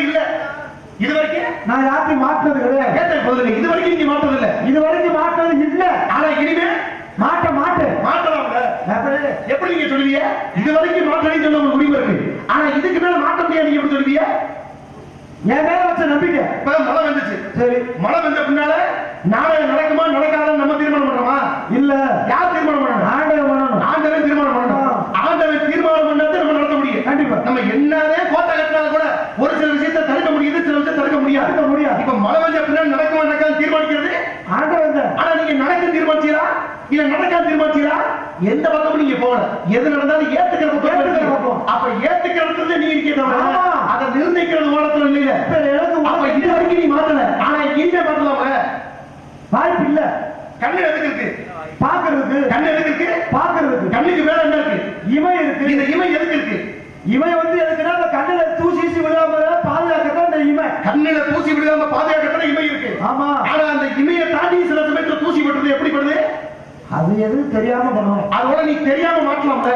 இல்ல. இது வரைக்கும் நான் யார்ட்டையும் மாற்றது கிடையாது. கேட்டேன் பதில் இது வரைக்கும் நீங்க மாற்றது இல்ல. இது வரைக்கும் மாற்றது இல்ல. ஆனா இனிமே மாட்ட மாற்றலாம்ல அப்புறம் எப்படி நீங்க சொல்லுவீங்க? இது வரைக்கும் மாற்றணும் சொல்ல உங்களுக்கு உரிமை இருக்கு? ஆனா இதுக்கு மேல மாற்ற முடியாது நீங்க எப்படி சொல்லுவீங்க? என் மேல வச்ச நம்பிக்கை. இப்ப மழை வந்துச்சு. சரி. மழை வந்த பின்னால நாடகம் நடக்குமா நடக்காதான்னு நம்ம தீர்மானம் பண்றோமா? இல்ல. யார் தீர்மானம் பண்ணணும்? ஆண்டவன் பண்ணணும். ஆண்டவன் தீர்மானம் பண்ணணும். ஆண்டவன் தீர்மானம் பண்ணாத நம்ம நடத்த முடியும். கண்டிப்பா. நம்ம என்னதே கோட்டை கட்டினாலும் கூட ஒரு சில சில விஷயத்தை தடுக்க முடியாது. தடுக்க முடியாது. இப்ப மழை வந்த பின்னாடி நடக்குமா நடக்காது தீர்மானிக்கிறது ஆனா நீங்க நடக்க தீர்மானிச்சீங்களா இல்ல நடக்காத தீர்மானிச்சீங்களா எந்த பக்கமும் நீங்க போகல. எது நடந்தாலும் ஏத்துக்கிற பக்கம். அப்ப ஏத்துக்கிறதுல நீங்க இருக்கீங்க ஆமா. அதை நிர்ணயிக்கிறது அப்ப இது வரைக்கும் நீ மாத்தல. ஆனா இனிமே மாத்தலாம்ல வாய்ப்பு இல்ல. கண்ணு எதுக்கு பாக்குறதுக்கு. கண்ணு எதுக்கு பாக்குறதுக்கு. கண்ணுக்கு மேல என்ன இருக்கு? இமை இருக்கு. இந்த இமை எதுக்கு இருக்கு? இமை வந்து எதுக்குன்னா அந்த கண்ணுல தூசி விழாம கண்ணுல தூசி விழுகாம பாதுகாக்கத்தான இமை இருக்கு. ஆமா. ஆனா அந்த இமையை தாண்டி சில சமயத்துல தூசி பட்டுறது எப்படி படுது அது எதுவும் தெரியாம பண்ணுவோம் அதோட நீ தெரியாம மாட்டலாம்ல